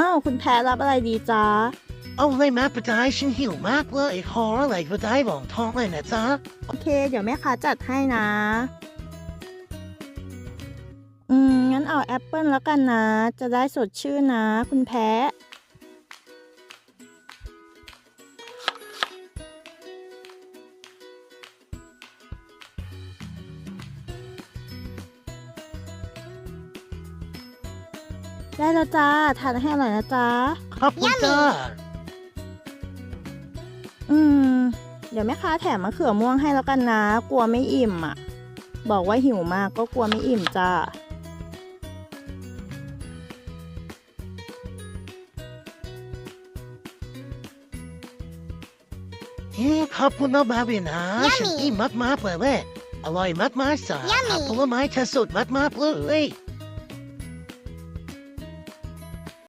อ้าวคุณแพ้รับอะไรดีจ๊ะ เอาเลยมาประดายฉันหิวมากเลยขออะไรก็ได้บอกท้องเลยนะจ๊ะ โอเค เดี๋ยวแม่ค้าจัดให้นะ อืม งั้นเอาแอปเปิลแล้วกันนะ จะได้สดชื่นนะ คุณแพ้ ได้แล้วจ้า ทานให้อร่อยนะจ๊ะขอบคุณจ้าอืม เดี๋ยวแม่ค้าแถมมะเขือม่วงให้แล้วกันนะ กลัวไม่อิ่มอะ บอกว่าหิวมากก็กลัวไม่อิ่มจ้าเฮ้ขอบคุณนะบาบีนะฉันอิ่มมากๆเลยเว้ยอร่อยมากๆจ้ะผักผลไม้เธอสุดมากๆเลย